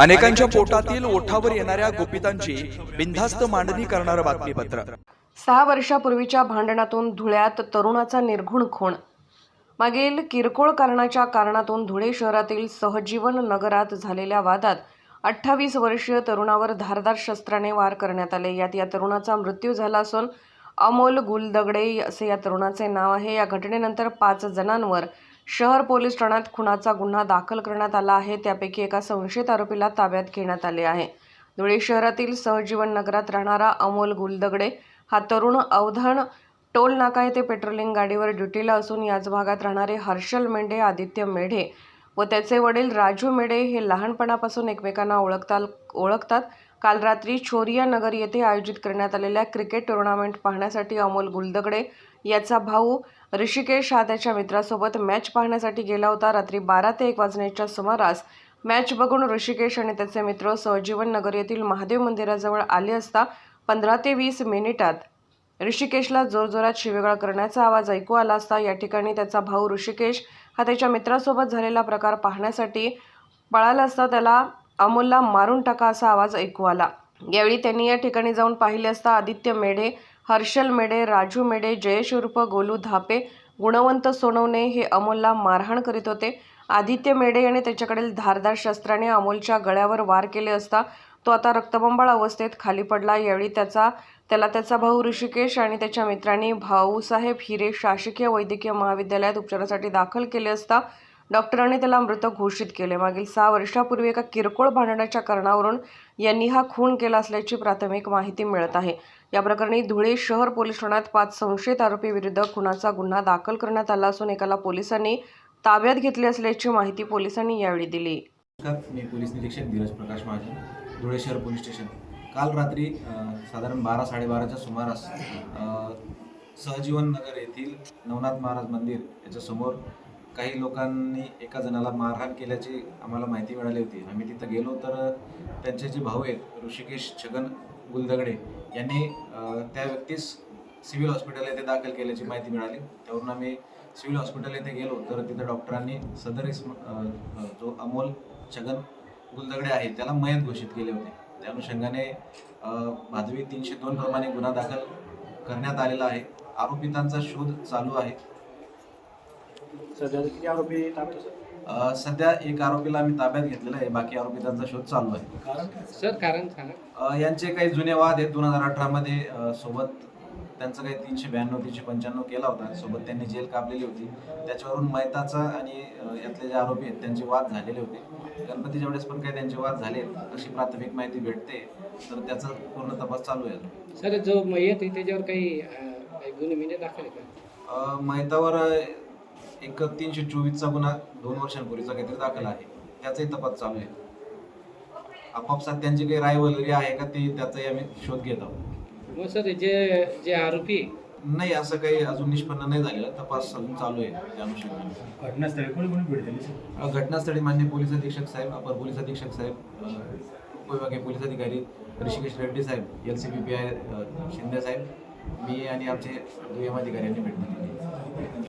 अनेकांच्या पोटातील ओठावर येणाऱ्या गोपितांची बिनधास्त मांडणी करणारं बातमीपत्र. सहा वर्षापूर्वीच्या भांडणातून धुळ्यात तरुणाचा निर्घुण खून. मागील किरकोळ कारणाच्या कारणातून धुळे शहरातील सहजीवन नगरात झालेल्या वादात अठ्ठावीस वर्षीय तरुणावर धारदार शस्त्राने वार करण्यात आले. यात या तरुणाचा मृत्यू झाला असून अमोल गुलदगडे असे या तरुणाचे नाव आहे. या घटनेनंतर पाच जणांवर शहर पोलीस ठाण्यात खुनाचा गुन्हा दाखल करण्यात आला आहे. त्यापैकी एका संशयित आरोपीला ताब्यात घेण्यात आले आहे. धुळे शहरातील सहजीवन नगरात राहणारा अमोल गुलदगडे हा तरुण अवधान टोल नाका येथे पेट्रोलिंग गाडीवर ड्युटीला असून याच भागात राहणारे हर्षल मेंढे आदित्य मेढे व त्याचे वडील राजू मेढे हे लहानपणापासून एकमेकांना ओळखतात ओळखतात. काल रात्री छोरिया नगर येथे आयोजित करण्यात आलेल्या क्रिकेट टुर्नामेंट पाहण्यासाठी अमोल गुलदगडे याचा भाऊ ऋषिकेश हा त्याच्या मित्रासोबत मॅच पाहण्यासाठी गेला होता. रात्री बारा ते एक वाजण्याच्या सुमारास मॅच बघून ऋषिकेश आणि त्याचे मित्र सहजीवन नगर येथील महादेव मंदिराजवळ आले असता पंधरा ते वीस मिनिटात ऋषिकेशला जोरजोरात शिवेगाळ करण्याचा आवाज ऐकू आला असता. या ठिकाणी त्याचा भाऊ ऋषिकेश हा त्याच्या मित्रासोबत झालेला प्रकार पाहण्यासाठी पळाला असता त्याला अमोलला मारून टाका असा आवाज ऐकू आला. यावेळी त्यांनी या ठिकाणी जाऊन पाहिले असता आदित्य मेढे हर्षल मेढे राजू मेढे जयेश उर्फ गोलू धापे गुणवंत सोनवणे हे अमोलला मारहाण करीत होते. आदित्य मेढे याने त्याच्याकडील धारदार शस्त्राने अमोलच्या गळ्यावर वार केले असता तो आता रक्तबंबाळ अवस्थेत खाली पडला. यावेळी त्याचा त्याला त्याचा भाऊ ऋषिकेश आणि त्याच्या मित्रांनी भाऊसाहेब हिरे शासकीय वैद्यकीय महाविद्यालयात उपचारासाठी दाखल केले असता डॉक्टरांनी त्याला मृत घोषित केले. मागील सहा वर्षापूर्वी एका किरकोळ भांडणाच्या कारणावरून यांनी हा खून केला असल्याची प्राथमिक माहिती मिळत आहे. या प्रकरणी धुळे शहर पोलीस ठाण्यात पाच संशयित आरोपीविरुद्ध खुनाचा गुन्हा दाखल करण्यात आला असून एकाला पोलिसांनी ताब्यात घेतले असल्याची माहिती पोलिसांनी यावेळी दिली. मी पोलीस निरीक्षक धीरज प्रकाश महाजन धुळे शहर पोलीस स्टेशन. काल रात्री साधारण बारा साडेबाराच्या सुमारास सहजीवन नगर येथील नवनाथ महाराज मंदिर याच्यासमोर काही लोकांनी एका जणाला मारहाण केल्याची आम्हाला माहिती मिळाली होती. आम्ही तिथं गेलो तर त्यांचे जे भाऊ आहेत ऋषिकेश छगन गुलदगडे यांनी त्या व्यक्तीस सिव्हिल हॉस्पिटल येथे दाखल केल्याची माहिती मिळाली. त्यावरून आम्ही सिव्हिल हॉस्पिटल येथे गेलो तर तिथं डॉक्टरांनी सदर इस्म जो अमोल छगन गुलदगडे आहे त्याला मयत घोषित केले होते. त्या अनुषंगाने भादवी तीनशे दोन प्रमाणे गुन्हा दाखल करण्यात आलेला आहे. आरोपितांचा शोध चालू आहे. सध्या किती आरोपी ताब्यात आहे, सर? अ, सध्या एक आरोपीला आम्ही ताब्यात घेतलेला आहे बाकी आरोपितांचा शोध चालू आहे. कारण काय? सर कारण सांगा अ, यांचे काही जुने वाद आहेत. दोन हजार अठरामध्ये सोबत त्यांचं काही तीनशे ब्याण्णव तीनशे पंच्याण्णव केला होता. सोबत त्यांनी जेल कापलेली होती. त्याच्यावरून मैताचा आणि अ, यातले जे आरोपी आहेत त्यांचे वाद झालेले होते. गणपतीच्या वेळेस पण काही त्यांचे वाद झालेत अशी प्राथमिक माहिती भेटते. तर त्याचा पूर्ण तपास चालू आहे. सर जो मयत आहे त्याच्यावर काही अं, काही गुन्हे म्हणजे दाखल आहे का? अ, मैतावर एक तीनशे चोवीसचा गुन्हा दोन वर्षांपूर्वीचा काहीतरी दाखल आहे. त्याचाही तपास चालू आहे. आपापसात त्यांची काही रायवलरी आहे का ते त्याचाही आम्ही शोध घेत आहोत. मग सर जे जे आरोपी नाही असं काही अजून निष्पन्न नाही झालेलं. तपास अजून चालू आहे त्या अनुषंगाने. घटनास्थळी कोणी कोणी भेट दिली घटनास्थळी मान्य पोलीस अधीक्षक साहेब अपर पोलीस अधीक्षक साहेब उपविभागीय पोलीस अधिकारी ऋषिकेश रेड्डी साहेब L C P P I Shinde साहेब मी आणि आमचे दुय्यम अधिकाऱ्यांनी भेट दिली.